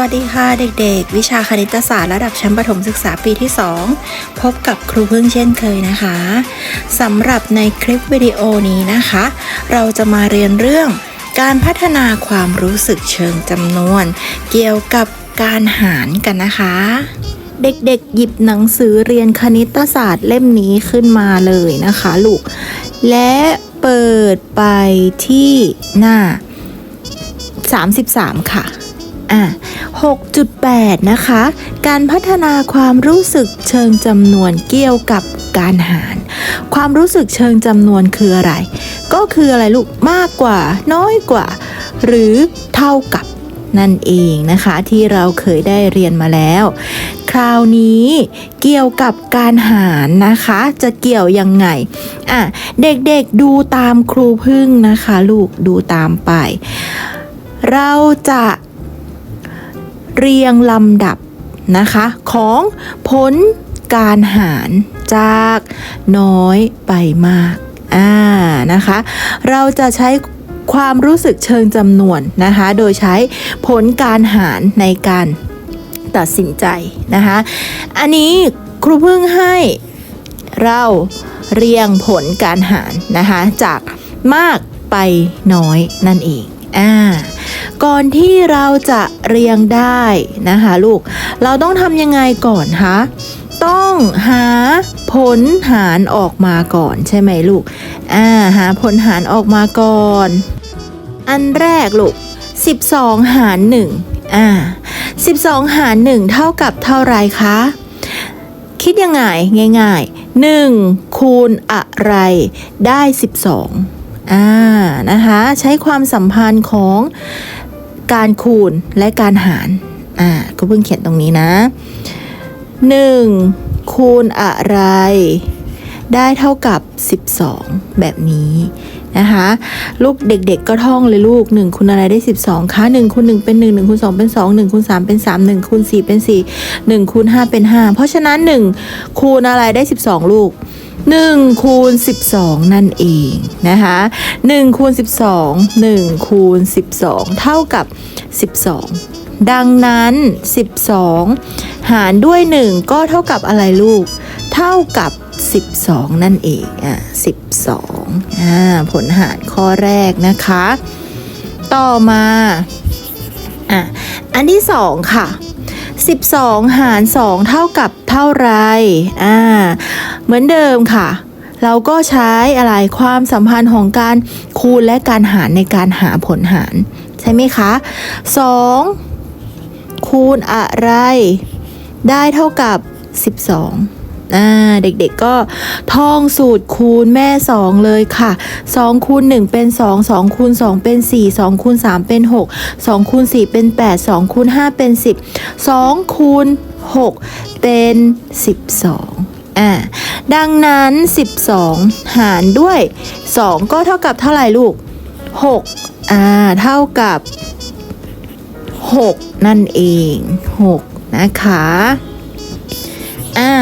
วัสดีค่ะเด็กๆ วิชาคณิตศาสตร์ระดับชั้นประถมศึกษาปีที่ 2 พบกับครูพึ่งเช่นเคยนะคะสำหรับในคลิปวิดีโอนี้นะคะ เราจะมาเรียนเรื่องการพัฒนาความรู้สึกเชิงจำนวน เกี่ยวกับการหารกันนะคะ เด็กๆ หยิบหนังสือเรียนคณิตศาสตร์เล่มนี้ขึ้นมาเลยนะคะลูก และเปิดไปที่หน้า 33 ค่ะ อะ6.8 นะคะ การพัฒนาความรู้สึกเชิงจำนวนเกี่ยวกับการหาร ความรู้สึกเชิงจำนวนคืออะไร ก็คืออะไรลูกมากกว่า น้อยกว่า หรือเท่ากับนั่นเองนะคะที่เราเคยได้เรียนมาแล้ว คราวนี้เกี่ยวกับการหารนะคะ จะเกี่ยวยังไงอะเด็กๆดูตามครูพึ่งนะคะ ลูกดูตามไป เราจะ เรียงลำดับนะคะของผลการหารจากน้อยไปมากอ่านะคะ เราจะใช้ความรู้สึกเชิงจำนวนนะคะ โดยใช้ผลการหารในการตัดสินใจนะคะ อันนี้ครูพึ่งให้เราเรียงผลการหารนะคะจากมากไปน้อยนั่นเอง อ่าก่อนที่เราจะเรียงได้นะคะลูก เราต้องทำยังไงก่อนคะต้องหาผลหารออกมาก่อนใช่ไหมลูกอ่าหาผลหารออกมาก่อน อันแรกลูก 12 หาร1อ่า12 หาร 1 เท่ากับเท่าไรคะ คิดยังไงง่ายๆ 1 คูณอะไรได้ 12 อ่านะคะใช้ความสัมพันธ์ของการคูณและการหารอ่าก็เพิ่งเขียนตรงนี้นะ 1 คูณอะไร ได้เท่ากับ 12 แบบนี้นะคะลูกเด็กๆก็ท่องเลยลูก 1คูณอะไรได้ 12คะ1คูณ1เป็น 1 1คูณ2เป็น 2 1คูณ3เป็น 3 1คูณ4เป็น 4 1คูณ5เป็น 5 เพราะฉะนั้น 1คูณอะไรได้ 12 ลูก 1คูณ12 นั่นเองนะคะ1คูณ12 1คูณ12 เท่ากับ 12 ดังนั้น 12 หารด้วย 1 ก็เท่ากับอะไรลูก เท่ากับ 12 นั่นเองอะ12อ่าผลหารข้อแรกนะคะ ต่อมาอะอันที่ 2 ค่ะ 12 หาร 2 เท่ากับเท่าไรอ่า เหมือนเดิมค่ะ เราก็ใช้อะไรความสัมพันธ์ของการคูณและการหารในการหาผลหาร ใช่ไหมคะ 2 คูณอะไร ได้เท่ากับ 12อ่าเด็กๆก็ท่องสูตรคูณแม่ 2 เลยค่ะ 2 คูณ 1 เป็น 2 2 คูณ 2 เป็น 4 2 คูณ 3 เป็น 6 2 คูณ 4 เป็น 8 2 คูณ 5 เป็น 10 2 คูณ 6 เป็น 12 อ่าดังนั้น 12 หารด้วย 2 ก็เท่ากับเท่าไหร่ลูก 6 อ่า เท่ากับ 6 นั่นเอง 6 นะคะ อ่า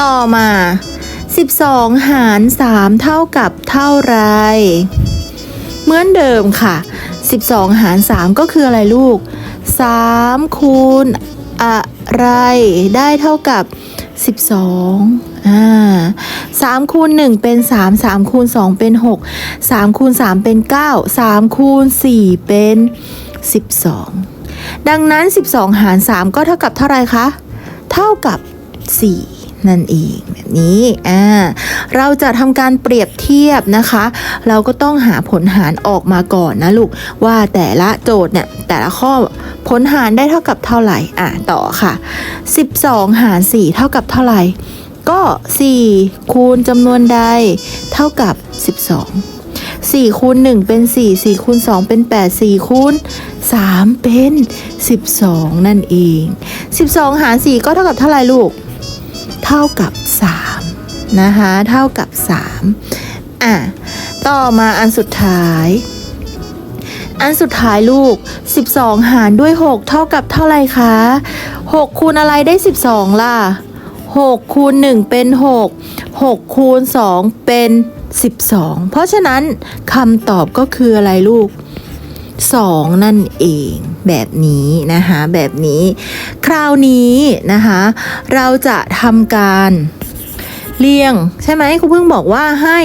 ต่อมา 12 หาร 3 เท่ากับเท่าไร เหมือนเดิมค่ะ 12 หาร 3 ก็คืออะไรลูก 3 คูณอะไรได้เท่ากับ 12อ่า3คูณ1เป็น 3 3คูณ2เป็น 6 3คูณ3เป็น 9 3คูณ4เป็น 12 ดังนั้น 12 หาร 3 ก็เท่ากับเท่าไรคะ เท่ากับ 4 นั่นเองแบบนี้อ่าเราจะทำการเปรียบเทียบนะคะ เราก็ต้องหาผลหารออกมาก่อนนะลูกว่าแต่ละโจทย์เนี่ยแต่ละข้อผลหารได้เท่ากับเท่าไหร่อะต่อค่ะ 12 หาร 4 เท่ากับเท่าไหร่ก็ 4 คูณจำนวนใดเท่ากับ 12 4คูณ1เป็น 4 4คูณ2เป็น 8 4คูณ3เป็น 12 นั่นเอง 12 หาร 4 ก็เท่ากับเท่าไหร่ลูก เท่ากับ3นะคะเท่ากับ3อะต่อมาอันสุดท้าย อันสุดท้ายลูก 12 หารด้วย 6 เท่ากับเท่าไรคะ 6 คูณอะไรได้ 12 ล่ะ 6 คูณ 1 เป็น 6 6 คูณ 2 เป็น 12 เพราะฉะนั้นคำตอบก็คืออะไรลูก 2 นั่นเองแบบนี้นะคะแบบนี้คราวนี้นะคะเราจะทำการเรียงใช่ไหมครูเพิ่งบอกว่าให้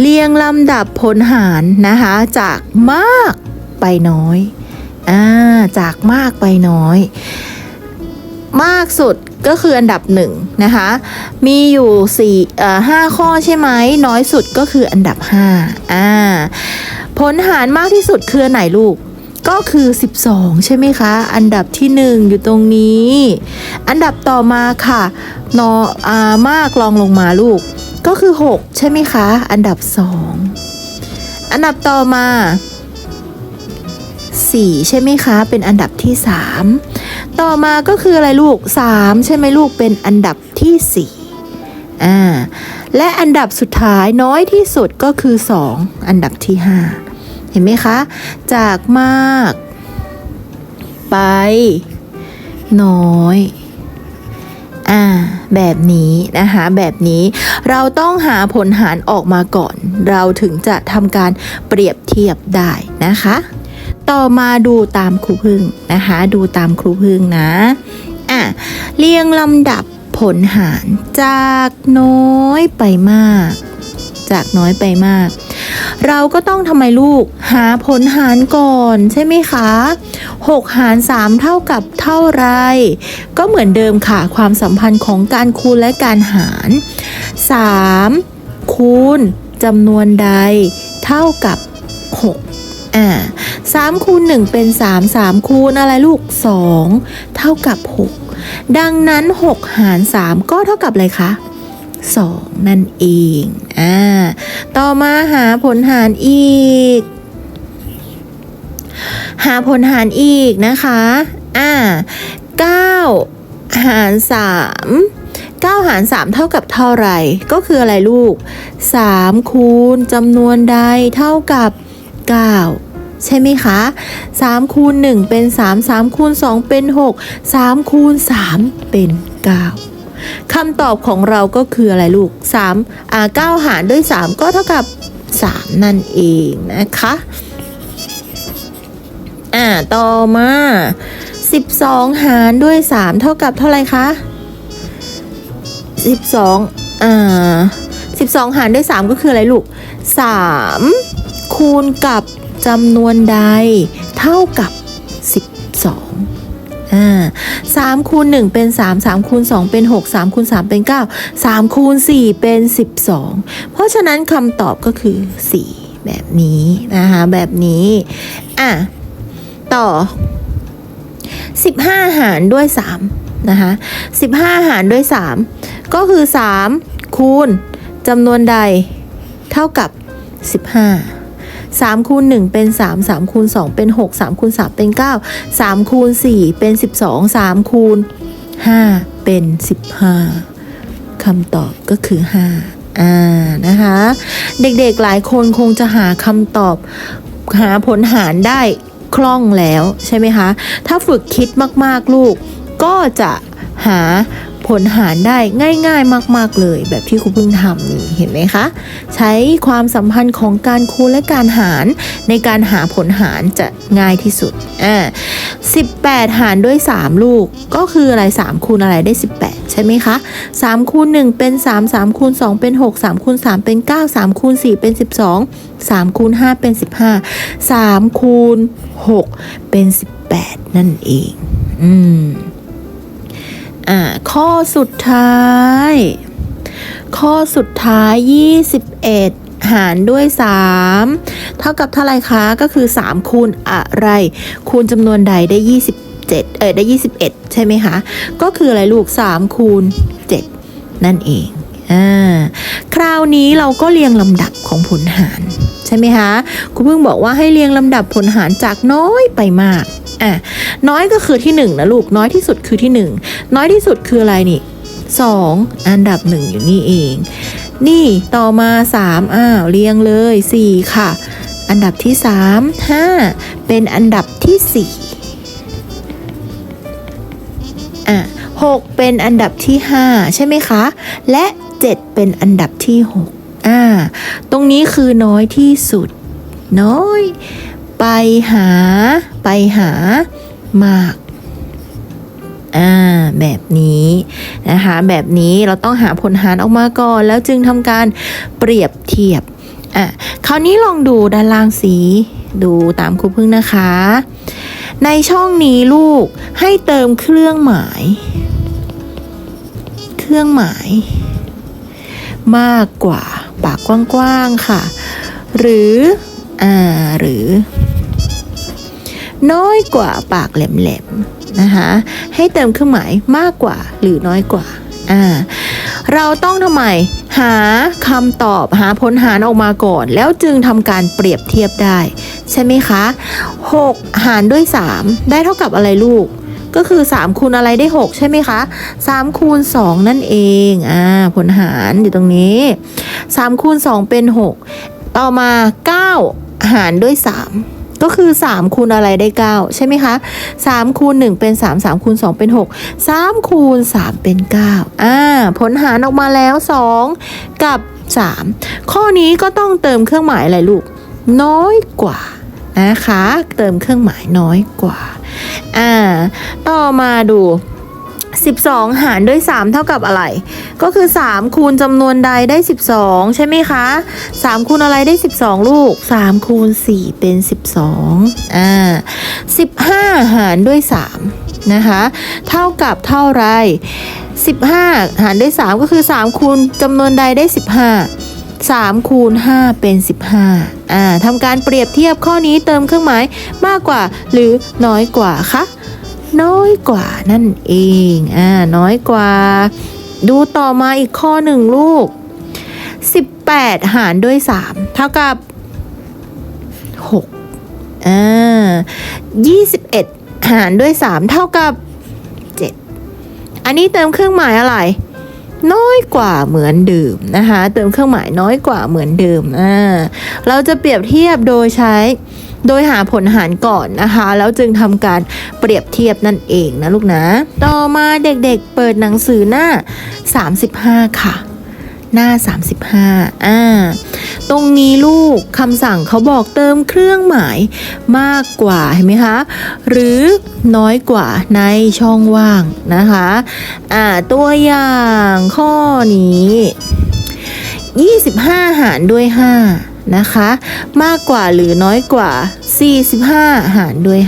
เรียงลำดับผลหารนะคะจากมากไปน้อยอ่าจากมากไปน้อย มากสุดก็คืออันดับหนึ่งนะคะ มีอยู่สี่เอ่อห้าข้อใช่ไหมน้อยสุดก็คืออันดับห้าอ่า ผลหารมากที่สุดคือไหนลูก ก็คือ 12 ใช่ไหมคะ อันดับที่ 1 อยู่ตรงนี้ อันดับต่อมาค่ะนออามากลองลงมาลูก ก็คือ 6 ใช่ไหมคะ อันดับ 2 อันดับต่อมา 4 ใช่ไหมคะ เป็นอันดับที่ 3 ต่อมาก็คืออะไรลูก 3 ใช่ไหมลูกเป็นอันดับที่4อ่า และอันดับสุดท้ายน้อยที่สุดก็คือ 2 อันดับที่ 5 เห็นไหมคะ จากมาก ไป น้อยอ่าแบบนี้นะคะแบบนี้เราต้องหาผลหารออกมาก่อน เราถึงจะทำการเปรียบเทียบได้นะคะ ต่อมาดูตามครูพึ่งนะคะ ดูตามครูพึ่งนะอะเรียงลำดับ ผลหารจากน้อยไปมาก จากน้อยไปมาก เราก็ต้องทำไมลูกหาผลหารก่อนใช่ไหมคะ 6 หาร 3 เท่ากับเท่าไร ก็เหมือนเดิมค่ะ ความสัมพันธ์ของการคูณและการหาร 3 คูณจำนวนใด เท่ากับ 6 อ่าสามคูณหนึ่งเป็นสามสามคูณอะไรลูกสองเท่ากับหก ดังนั้นหกหารสามก็เท่ากับอะไรคะสองนั่นเอง อ่า ต่อมาหาผลหารอีก หาผลหารอีกนะคะ อ่าเก้าหารสามเก้าหารสามเท่ากับเท่าไร ก็คืออะไรลูกสามคูณจำนวนใดเท่ากับเก้า ใช่ไหมคะ3คูณ1เป็น 3 3คูณ2เป็น 6 3คูณ3เป็น 9 คำตอบของเราก็คืออะไรลูก3อ่า9หารด้วย 3 ก็เท่ากับ 3 นั่นเองนะคะอ่าต่อมา 12 หารด้วย 3 เท่ากับเท่าไหร่คะ12อ่า12 หารด้วย 3 ก็คืออะไรลูก 3 คูณกับ จำนวนใดเท่ากับ 12อ่าสามคูณหนึ่งเป็นสามสามคูณสองเป็นหกสามคูณสามเป็นเก้าสามคูณสี่เป็นสิบสองเพราะฉะนั้นคำตอบก็คือสี่แบบนี้นะคะแบบนี้อะต่อสิบห้าหารด้วยสามนะคะสิบห้าหารด้วยสามก็คือสามคูณจำนวนใดเท่ากับสิบห้า 3คูณ1เป็น 3 3คูณ2เป็น 6 3คูณ3เป็น 9 3คูณ4เป็น 12 3คูณ5เป็น 15คำตอบก็คือ 5 อ่านะคะ เด็กๆหลายคนคงจะหาคำตอบหาผลหารได้คล่องแล้วใช่ไหมคะ ถ้าฝึกคิดมากๆลูกก็จะหา ผลหารได้ง่ายๆ มาก ๆ เลย แบบที่ครูเพิ่งทำนี่เห็นไหมคะ ใช้ความสัมพันธ์ของการคูณและการหาร ในการหาผลหารจะง่ายที่สุดอ่า18 หารด้วย 3 ลูกก็คืออะไร 3 คูณอะไรได้ 18 ใช่ไหมคะ3คูณ1เป็น 3 3คูณ2เป็น 6 3คูณ3เป็น 9 3คูณ4เป็น 12 3คูณ5เป็น 15 3คูณ6เป็น 18 นั่นเอง อืม อ่าข้อสุดท้าย ข้อสุดท้าย 21หารด้วย 3 เท่ากับเท่าไรคะก็คือ 3 คูณอะไร คูณจำนวนใดได้ 27 เออได้ 21 ใช่ไหมคะ ก็คืออะไรลูก 3 คูณ 7 นั่นเองอ่าคราวนี้เราก็เรียงลำดับของผลหาร ใช่ไหมคะครูเพิ่งบอกว่าให้เรียงลำดับผลหารจากน้อยไปมาก อะน้อยก็คือที่หนึ่งนะลูกน้อยที่สุดคือที่หนึ่งน้อยที่สุดคืออะไรนี่สองอันดับหนึ่งอยู่นี่เอง นี่ต่อมาสามอ้าวเรียงเลยสี่ค่ะ อันดับที่สามห้าเป็นอันดับที่สี่อะหกเป็นอันดับที่ห้าใช่ไหมคะ และเจ็ดเป็นอันดับที่หกอ่า ตรงนี้คือน้อยที่สุด น้อย ไปหา ไปหา มาก อ่า แบบนี้นะคะ แบบนี้เราต้องหาผลหารออกมาก่อน แล้วจึงทำการเปรียบเทียบ อะ คราวนี้ลองดูด้านล่างสี ดูตามครูพึ่งนะคะ ในช่องนี้ลูกให้เติมเครื่องหมาย เครื่องหมาย มากกว่าปากกว้างๆค่ะ หรือ อ่า หรือ น้อยกว่าปากแหลมๆนะคะให้เติมเครื่องหมายมากกว่าหรือน้อยกว่าอ่าเราต้องทำไมหาคำตอบหาผลหารออกมาก่อน แล้วจึงทำการเปรียบเทียบได้ ใช่ไหมคะ 6 หารด้วย 3 ได้เท่ากับอะไรลูก ก็คือ 3 คูณอะไรได้ 6 ใช่ไหมคะ 3 คูณ 2 นั่นเองอ่าผลหารอยู่ตรงนี้ 3 คูณ 2 เป็น 6 ต่อมา 9 หารด้วย 3 ก็คือ 3 คูณอะไรได้ 9 ใช่ไหมคะ 3 คูณ 1 เป็น 3 3 คูณ 2 เป็น 6 3 คูณ 3 เป็น 9 อ่า ผลหารออกมาแล้ว 2 กับ 3 ข้อนี้ก็ต้องเติมเครื่องหมายอะไรลูก น้อยกว่านะคะ เติมเครื่องหมายน้อยกว่า อ่า ต่อมาดู 12 หารด้วย 3 เท่ากับอะไร ก็คือ 3 คูณจำนวนใดได้ 12 ใช่ไหมคะ 3 คูณอะไรได้ 12 ลูก 3 คูณ 4 เป็น 12อ่า15 หารด้วย 3 นะคะ เท่ากับเท่าไร 15 หารด้วย 3 ก็คือ 3 คูณจำนวนใดได้ 15 3คูณ5เป็น 15อ่าทำการเปรียบเทียบข้อนี้เติมเครื่องหมายมากกว่าหรือน้อยกว่าคะ น้อยกว่านั่นเองอ่าน้อยกว่า ดูต่อมาอีกข้อหนึ่งลูก 18 หารด้วย 3 เท่ากับ 6อ่า21 หารด้วย 3 เท่ากับ 7 อันนี้เติมเครื่องหมายอะไรน้อยกว่าเหมือนเดิมนะคะ เติมเครื่องหมายน้อยกว่าเหมือนเดิมอ่าเราจะเปรียบเทียบโดยใช้ โดยหาผลหารก่อนนะคะ แล้วจึงทำการเปรียบเทียบนั่นเองนะลูกนะ ต่อมาเด็กๆเปิดหนังสือหน้า 35 ค่ะ หน้า 35อ่าตรงนี้ลูกคำสั่งเขาบอกเติมเครื่องหมายมากกว่าเห็นไหมคะหรือน้อยกว่าในช่องว่างนะคะอ่าตัวอย่างข้อนี้ 25 หารด้วย 5 นะคะ มากกว่าหรือน้อยกว่า 45 หารด้วย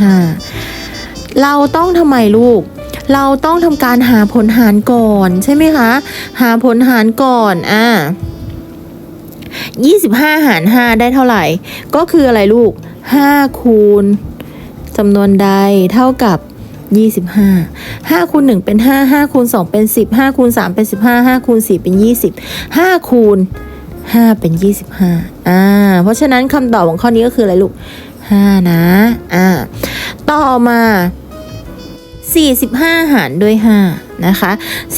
5 เราต้องทำไมลูก เราต้องทำการหาผลหารก่อนใช่ไหมคะ หาผลหารก่อนอ่า25 หาร 5 ได้เท่าไหร่ ก็คืออะไรลูก 5 คูณจำนวนใดเท่ากับ 25 5คูณ1เป็น 5 5คูณ2เป็น 10 5คูณ3เป็น 15 5คูณ4เป็น 20 5คูณ 5 เป็น 25อ่าเพราะฉะนั้นคำตอบของข้อนี้ก็คืออะไรลูก 5 นะอ่าต่อมา 45 หารด้วย5นะคะ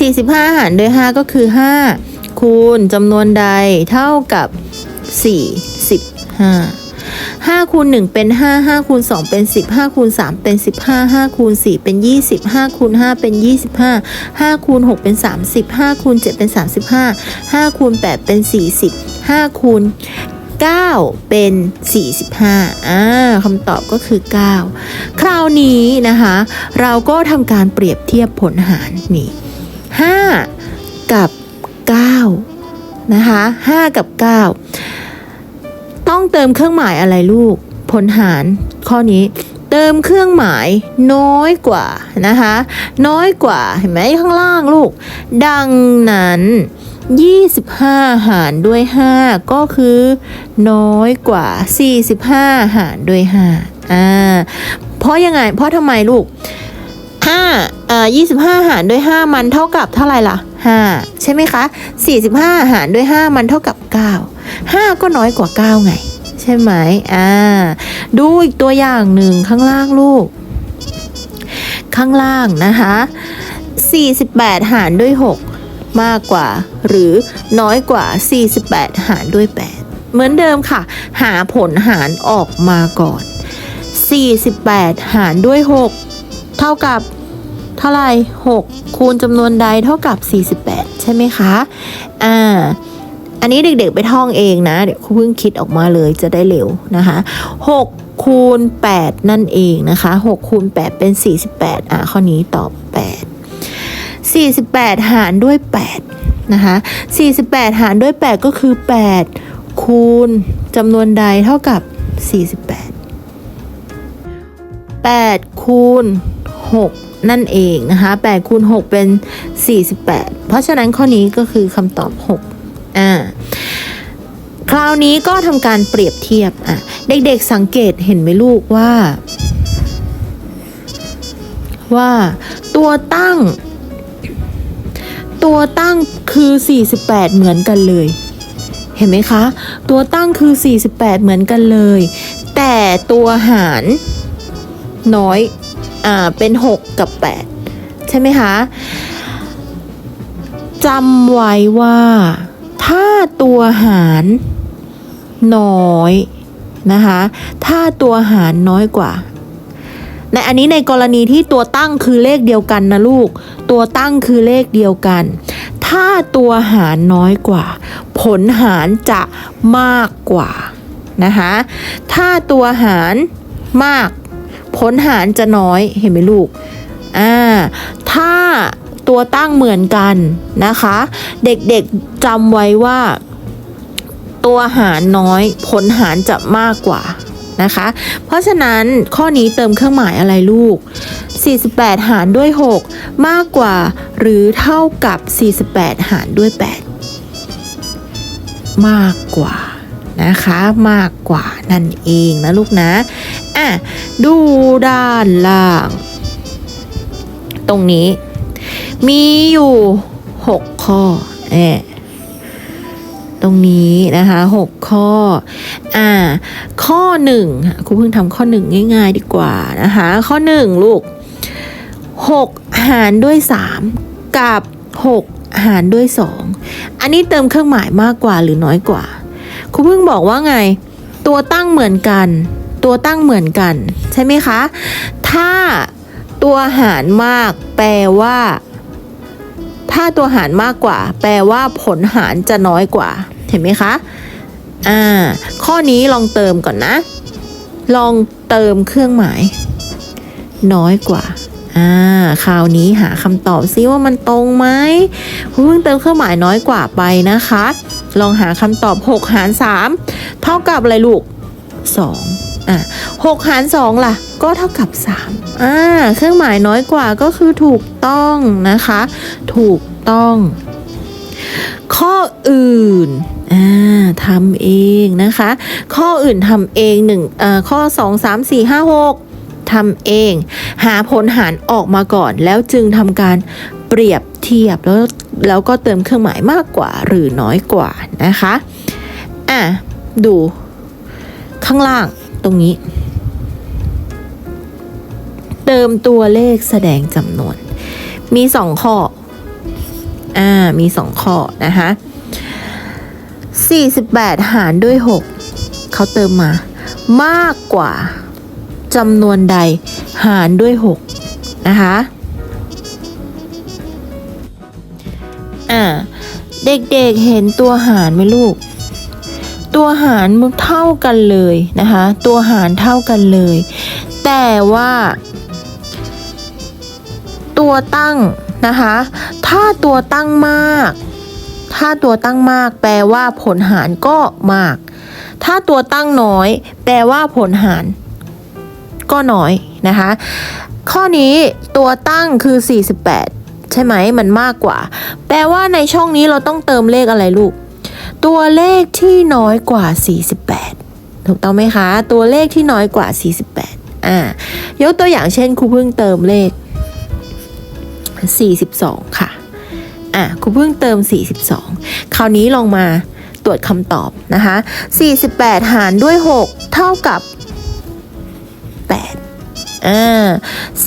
45 หารด้วย 5 ก็คือ 5 คูณจำนวนใดเท่ากับ 45 5คูณ1เป็น 5 5คูณ2เป็น 10 5คูณ3เป็น 15 5คูณ4เป็น 20 5คูณ5เป็น 25 5คูณ6เป็น 30 5คูณ7เป็น 35 5คูณ8เป็น 40 5คูณ9 เป็น 45อ่าคำตอบก็คือ 9 คราวนี้นะคะ เราก็ทำการเปรียบเทียบผลหารนี่5กับ 9 นะคะ 5 กับ 9 ต้องเติมเครื่องหมายอะไรลูก ผลหารข้อนี้เติมเครื่องหมายน้อยกว่านะคะ น้อยกว่าเห็นไหมข้างล่างลูก ดังนั้น 25 หารด้วย 5 ก็คือ น้อยกว่า 45 หารด้วย 5 อ่า เพราะยังไง เพราะทำไมลูก5อ่า25 หารด้วย 5 มันเท่ากับเท่าไหร่ล่ะ 5 ใช่ไหมคะ 45 หารด้วย 5 มันเท่ากับ 9 5 ก็น้อยกว่า 9 ไง ใช่ไหมอ่าดูอีกตัวอย่างหนึ่งข้างล่างลูก ข้างล่างนะคะ 48 หารด้วย 6 มากกว่า หรือน้อยกว่า 48 หารด้วย 8 เหมือนเดิมค่ะ หาผลหารออกมาก่อน 48 หารด้วย 6 เท่ากับเท่าไหร่6คูณจำนวนใดเท่ากับ 48 ใช่ไหมคะ อ่า อันนี้เด็กๆไปท่องเองนะ เดี๋ยวครูเพิ่งคิดออกมาเลยจะได้เร็วนะคะ6คูณ8นั่นเองนะคะ6คูณ8เป็น 48 อะข้อนี้ตอบ 8 48 หารด้วย8นะคะ48 หารด้วย 8 ก็คือ 8 คูณจำนวนใดเท่ากับ 48 8 คูณ 6 นั่นเองนะคะ8คูณ 6 เป็น 48 เพราะฉะนั้นข้อนี้ก็คือคำตอบ 6 ราวนี้ก็ทำการเปรียบเทียบอะเด็กๆสังเกตเห็นไหมลูกว่า ว่าตัวตั้ง ตัวตั้งคือ 48 เหมือนกันเลย เห็นไหมคะ ตัวตั้งคือ 48 เหมือนกันเลย แต่ตัวหารน้อยอ่าเป็น 6 กับ 8 ใช่ไหมคะจำไว้ว่า ถ้าตัวหาร น้อยนะคะ ถ้าตัวหารน้อยกว่า ในอันนี้ในกรณีที่ตัวตั้งคือเลขเดียวกันนะลูก ตัวตั้งคือเลขเดียวกัน ถ้าตัวหารน้อยกว่า ผลหารจะมากกว่านะคะถ้าตัวหารมาก ผลหารจะน้อยเห็นไหมลูกอ่าถ้าตัวตั้งเหมือนกันนะคะ เด็กๆจำไว้ว่า ตัวหารน้อย ผลหารจะมากกว่านะคะ เพราะฉะนั้นข้อนี้เติมเครื่องหมายอะไรลูก 48 หารด้วย 6 มากกว่าหรือเท่ากับ 48 หารด้วย 8 มากกว่านะคะมากกว่านั่นเองนะลูกนะ อะ ดูด้านล่าง ตรงนี้ มีอยู่ 6 ข้อเอต รงนี้นะคะ 6 ข้ออ่าข้อหนึ่งครูเพิ่งทำข้อหนึ่งง่าย ๆ ดีกว่านะคะ ข้อหนึ่งลูก 6 หารด้วย 3 กับ 6 หารด้วย 2 อันนี้เติมเครื่องหมายมากกว่าหรือน้อยกว่า ครูเพิ่งบอกว่าไง ตัวตั้งเหมือนกัน ตัวตั้งเหมือนกัน ใช่ไหมคะ ถ้าตัวหารมากแปลว่าถ้าตัวหารมากกว่า แปลว่าผลหารจะน้อยกว่า เห็นไหมคะ อ่า ข้อนี้ลองเติมก่อนนะ ลองเติมเครื่องหมาย น้อยกว่า อ่า คราวนี้หาคำตอบซิว่ามันตรงไหมคุณเพิ่งเติมเครื่องหมายน้อยกว่าไปนะคะ ลองหาคำตอบ 6 หาร 3 เท่ากับอะไรลูก 2 อะ6หาร 2 ล่ะ ก็เท่ากับ 3 อ่า เครื่องหมายน้อยกว่าก็คือถูกต้องนะคะ ถูกต้องข้ออื่น อ่าทำเองนะคะ ข้ออื่นทำเองหนึ่งเอ่อข้อ2 3 4 5 6ทำเอง หาผลหารออกมาก่อน แล้วจึงทำการเปรียบเทียบแล้วแล้วก็เติมเครื่องหมายมากกว่าหรือน้อยกว่านะคะอะดูข้างล่างตรงนี้ เติมตัวเลขแสดงจำนวน มีสองข้ออ่ามีสองข้อนะคะ 48 หารด้วย 6 เขาเติมมา มากกว่าจำนวนใดหารด้วย 6 นะคะ อ่า เด็กๆเห็นตัวหารไหมลูก ตัวหารมันเท่ากันเลยนะคะ ตัวหารเท่ากันเลย แต่ว่า ตัวตั้งนะคะ ถ้าตัวตั้งมาก ถ้าตัวตั้งมากแปลว่าผลหารก็มาก ถ้าตัวตั้งน้อย แปลว่าผลหาร ก็น้อยนะคะ ข้อนี้ตัวตั้งคือ 48 ใช่ไหมมันมากกว่า แปลว่าในช่องนี้เราต้องเติมเลขอะไรลูก ตัวเลขที่น้อยกว่า 48 ถูกต้องไหมคะ ตัวเลขที่น้อยกว่า 48 อ่า ยกตัวอย่างเช่นครูเพิ่งเติมเลข 42 ค่ะ อะครูเพิ่งเติม 42 คราวนี้ลองมาตรวจคำตอบนะคะ 48 หารด้วย 6 เท่ากับ 8 อ่า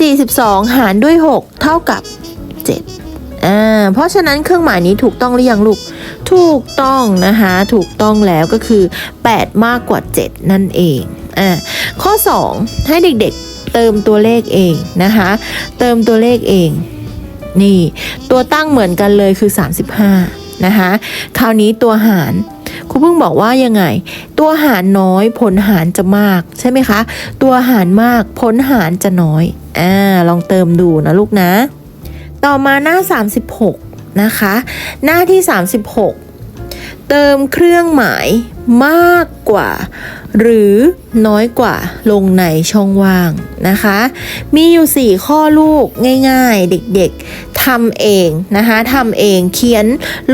42 หารด้วย 6 เท่ากับ 7 อ่า เพราะฉะนั้นเครื่องหมายนี้ถูกต้องหรือยังลูก ถูกต้องนะคะ ถูกต้องแล้วก็คือ 8 มากกว่า 7 นั่นเอง อ่า ข้อ 2 ให้เด็กๆเติมตัวเลขเองนะคะ เติมตัวเลขเอง นี่ ตัวตั้งเหมือนกันเลยคือ 35 นะคะ คราวนี้ตัวหารครูเพิ่งบอกว่ายังไง ตัวหารน้อยผลหารจะมากใช่ไหมคะ ตัวหารมากผลหารจะน้อยอ่าลองเติมดูนะลูกนะ ต่อมาหน้า 36 นะคะ หน้าที่ 36 เติมเครื่องหมายมากกว่า หรือน้อยกว่าลงในช่องว่างนะคะ มีอยู่ 4 ข้อลูกง่ายๆ เด็กๆทำเองนะคะทำเองเขียน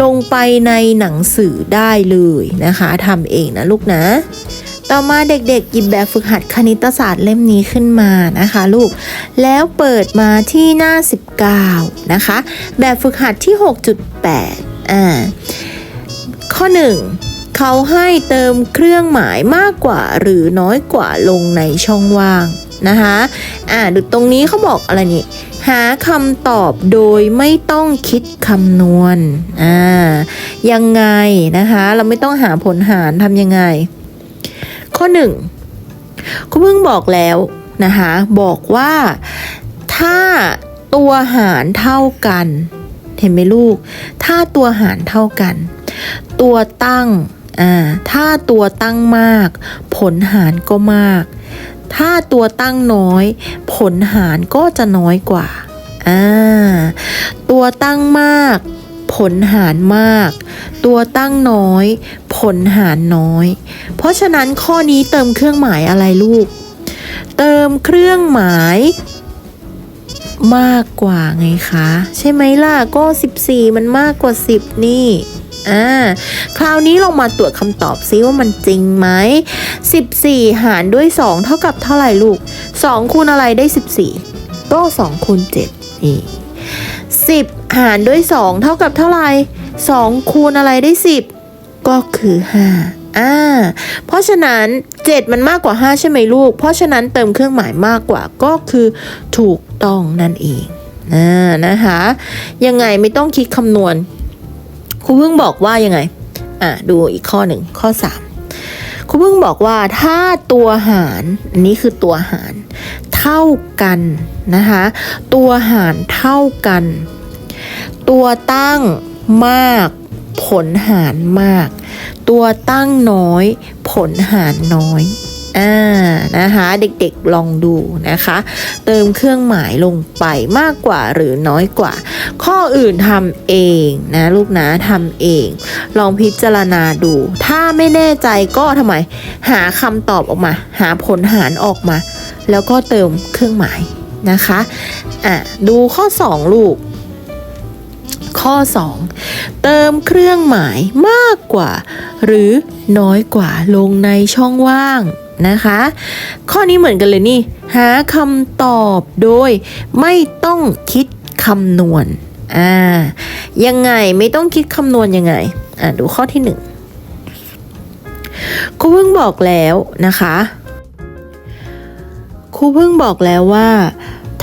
ลงไปในหนังสือได้เลยนะคะทำเองนะลูกนะต่อมาเด็กๆหยิบแบบฝึกหัดคณิตศาสตร์เล่มนี้ขึ้นมานะคะลูก แล้วเปิดมาที่หน้า 19 นะคะ แบบฝึกหัดที่ 6.8 อ่า ข้อ 1 เขาให้เติมเครื่องหมายมากกว่าหรือน้อยกว่าลงในช่องว่างนะคะอ่าดูตรงนี้เขาบอกอะไรนี่หาคำตอบโดยไม่ต้องคิดคำนวณอ่ายังไงนะคะเราไม่ต้องหาผลหารทำยังไง ข้อหนึ่งคุณเพิ่งบอกแล้วนะคะบอกว่าถ้าตัวหารเท่ากัน เห็นไหมลูก ถ้าตัวหารเท่ากัน ตัวตั้งอ่าถ้าตัวตั้งมาก ผลหารก็มาก ถ้าตัวตั้งน้อย ผลหารก็จะน้อยกว่าอ่าตัวตั้งมาก ผลหารมาก ตัวตั้งน้อย ผลหารน้อย เพราะฉะนั้นข้อนี้เติมเครื่องหมายอะไรลูก เติมเครื่องหมายมากกว่าไงคะ ใช่ไหมล่ะก็ 14 มันมากกว่า 10 นี่ อ่า คราวนี้เรามาตรวจคำตอบซิว่ามันจริงไหม 14 หารด้วย 2 เท่ากับเท่าไหร่ลูก 2 คูณอะไรได้ 14 ก็ 2 คูณ7นี่10 หารด้วย 2 เท่ากับเท่าไหร่ 2 คูณอะไรได้ 10 ก็คือ 5อ่า เพราะฉะนั้น 7 มันมากกว่า 5 ใช่ไหมลูก เพราะฉะนั้นเติมเครื่องหมายมากกว่าก็คือถูกต้องนั่นเองอ่านะคะ ยังไงไม่ต้องคิดคำนวณ ครูเพิ่งบอกว่ายังไง อะดูอีกข้อหนึ่งข้อ3ครูเพิ่งบอกว่าถ้าตัวหารอันนี้คือตัวหารเท่ากันนะคะตัวหารเท่ากัน ตัวตั้งมากผลหารมาก ตัวตั้งน้อย ผลหารน้อย อ่านะคะเด็กๆลองดูนะคะ เติมเครื่องหมายลงไปมากกว่าหรือน้อยกว่า ข้ออื่นทำเองนะลูกนะทำเอง ลองพิจารณาดู ถ้าไม่แน่ใจก็ทำไม หาคำตอบออกมา หาผลหารออกมา แล้วก็เติมเครื่องหมายนะคะอะดูข้อ 2 ลูก ข้อ 2 เติมเครื่องหมายมากกว่า หรือน้อยกว่าลงในช่องว่าง นะคะ ข้อนี้เหมือนกันเลยนี่ หาคำตอบโดยไม่ต้องคิดคำนวณอ่ายังไงไม่ต้องคิดคำนวณยังไงอ่าดูข้อที่หนึ่งครูเพิ่งบอกแล้วนะคะครูเพิ่งบอกแล้วว่า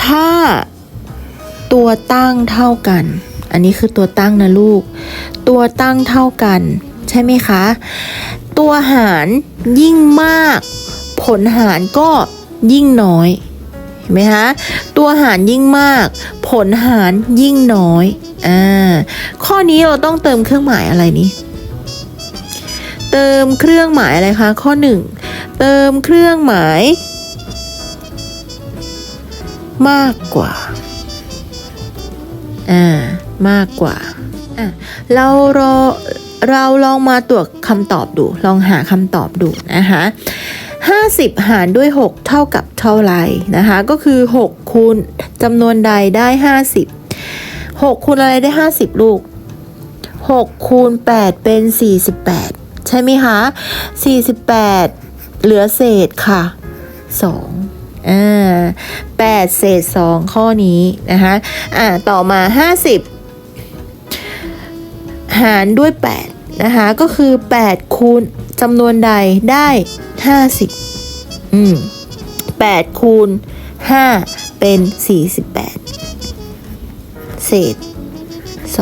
ถ้าตัวตั้งเท่ากัน อันนี้คือตัวตั้งนะลูก ตัวตั้งเท่ากัน ใช่ไหมคะ ตัวหารยิ่งมาก ผลหารก็ยิ่งน้อยเห็นไหมคะตัวหารยิ่งมาก ผลหารยิ่งน้อยอ่าข้อนี้เราต้องเติมเครื่องหมายอะไรนี้ เติมเครื่องหมายอะไรคะข้อหนึ่งเติมเครื่องหมาย มากกว่าอ่ามากกว่าอะเรารอ เราลองมาตรวจคำตอบดู ลองหาคำตอบดูนะคะ50 หารด้วย 6 เท่ากับเท่าไรนะคะ ก็คือ 6 คูณจำนวนใดได้ 50 6 คูณอะไรได้ 50 ลูก 6 คูณ 8 เป็น 48 ใช่ไหมคะ 48 เหลือเศษค่ะ 2อ่า8เศษ 2 ข้อนี้นะคะอ่าต่อมา 50 หารด้วย 8 นะคะ ก็คือ 8 คูณจำนวนใดได้ 50 อืม8คูณ 5 เป็น 48 เศษ 2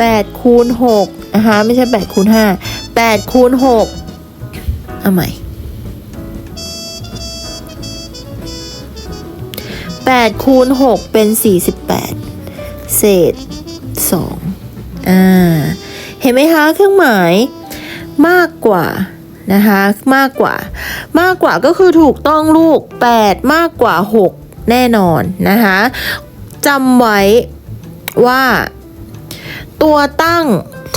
8คูณ6นะคะ ไม่ใช่ 8 คูณ 5 8คูณ6เอาใหม่8คูณ6เป็น 48 เศษ 2 อ่าเห็นไหมคะเครื่องหมายมากกว่านะคะมากกว่า มากกว่าก็คือถูกต้องลูก 8 มากกว่า 6 แน่นอนนะคะจำไว้ว่า ตัวตั้ง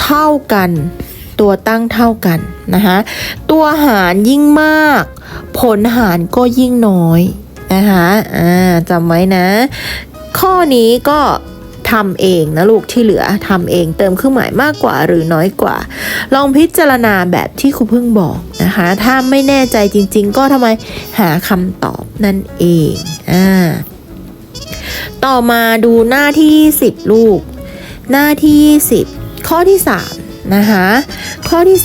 เท่ากัน ตัวตั้งเท่ากันนะคะตัวหารยิ่งมาก ผลหารก็ยิ่งน้อยนะคะอ่าจำไว้นะ ข้อนี้ก็ ทำเองนะลูกที่เหลือทำเองเติมเครื่องหมายมากกว่าหรือน้อยกว่า ลองพิจารณาแบบที่ครูเพึ่งบอกนะคะ ถ้าไม่แน่ใจจริง ๆ ก็ทำไมหาคำตอบนั่นเองอ่าต่อมาดูหน้าที่ 10 ลูก หน้าที่ 10 ข้อที่ 3 นะคะ ข้อที่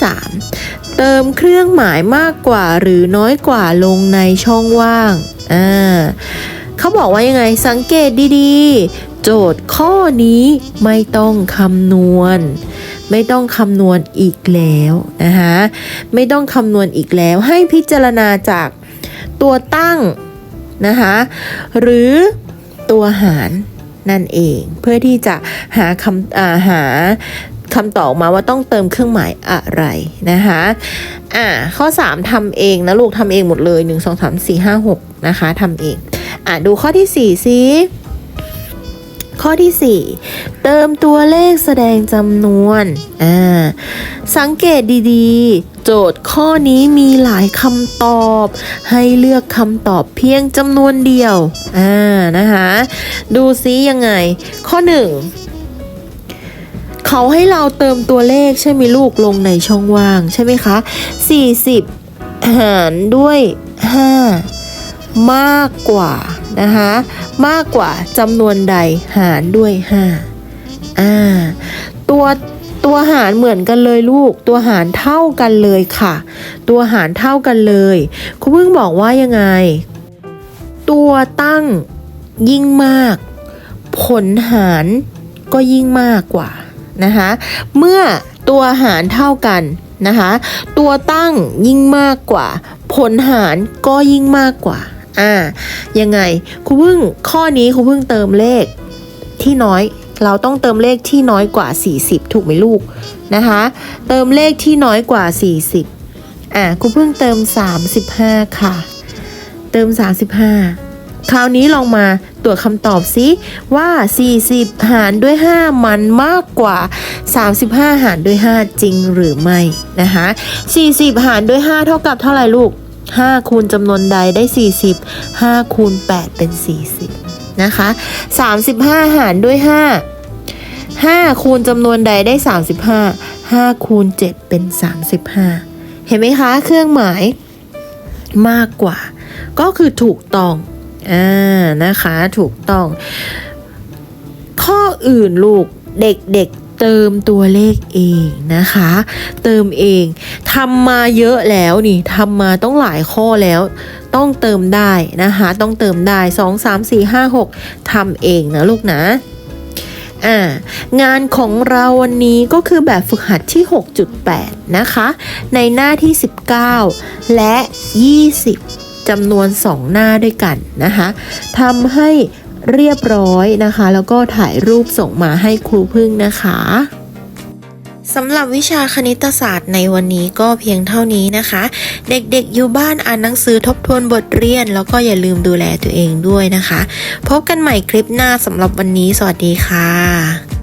3 เติมเครื่องหมายมากกว่าหรือน้อยกว่าลงในช่องว่างอ่าเขาบอกว่ายังไงสังเกตดีๆ โจทย์ข้อนี้ไม่ต้องคำนวณ ไม่ต้องคำนวณอีกแล้วนะคะไม่ต้องคำนวณอีกแล้วให้พิจารณาจากตัวตั้งนะคะหรือตัวหารนั่นเอง เพื่อที่จะหาคำาหาคำตอบมาว่าต้องเติมเครื่องหมายอะไรนะคะอ่าข้อ 3ทำเองนะลูกทำเองหมดเลย 1 2 3 4 5 6นะคะทำเองอะดูข้อที่4ซิ ข้อที่ 4 เติมตัวเลขแสดงจำนวนอ่าสังเกตดีๆ โจทย์ข้อนี้มีหลายคำตอบ ให้เลือกคำตอบเพียงจำนวนเดียวอ่านะคะดูซิยังไง ข้อ 1เขาให้เราเติมตัวเลขใช่ไหมลูกลงในช่องว่างใช่ไหมคะ 40 หารด้วย 5 มากกว่านะคะมากกว่าจำนวนใดหารด้วย5อ่าตัวตัวหารเหมือนกันเลยลูก ตัวหารเท่ากันเลยค่ะ ตัวหารเท่ากันเลยครูเพิ่งบอกว่ายังไง ตัวตั้งยิ่งมาก ผลหารก็ยิ่งมากกว่านะคะเมื่อตัวหารเท่ากันนะคะตัวตั้งยิ่งมากกว่า ผลหารก็ยิ่งมากกว่า อ่า ยังไงครูเพิ่งข้อนี้ครูเพิ่งเติมเลขที่น้อย เราต้องเติมเลขที่น้อยกว่า 40 ถูกไหมลูกนะคะ เติมเลขที่น้อยกว่า 40 อ่าครูเพิ่งเติม 35 ค่ะ เติม 35 คราวนี้ลองมาตรวจคำตอบซิว่า 40 หารด้วย 5 มันมากกว่า 35 หารด้วย 5 จริงหรือไม่นะคะ40 หารด้วย 5 เท่ากับเท่าไหร่ลูก 5 คูณจำนวนใดได้ 40 5 คูณ 8 เป็น 40 นะคะ 35 หารด้วย 5 5 คูณจำนวนใดได้ 35 5 คูณ 7 เป็น 35 เห็นไหมคะ เครื่องหมายมากกว่า ก็คือถูกต้อง อ่า นะคะ ถูกต้อง ข้ออื่นลูกเด็กๆ เติมตัวเลขเองนะคะ เติมเองทำมาเยอะแล้วนี่ทำมาต้องหลายข้อแล้ว ต้องเติมได้นะคะ ต้องเติมได้ 2 3 4 5 6ทำเองนะลูกนะอ่างานของเราวันนี้ก็คือแบบฝึกหัดที่ 6.8 นะคะ ในหน้าที่ 19 และ 20จำนวน 2 หน้าด้วยกันนะคะทำให้ เรียบร้อยนะคะ แล้วก็ถ่ายรูปส่งมาให้ครูพึ่งนะคะสำหรับวิชาคณิตศาสตร์ในวันนี้ก็เพียงเท่านี้นะคะ เด็กๆอยู่บ้านอ่านหนังสือทบทวนบทเรียน แล้วก็อย่าลืมดูแลตัวเองด้วยนะคะ พบกันใหม่คลิปหน้าสำหรับวันนี้ สวัสดีค่ะ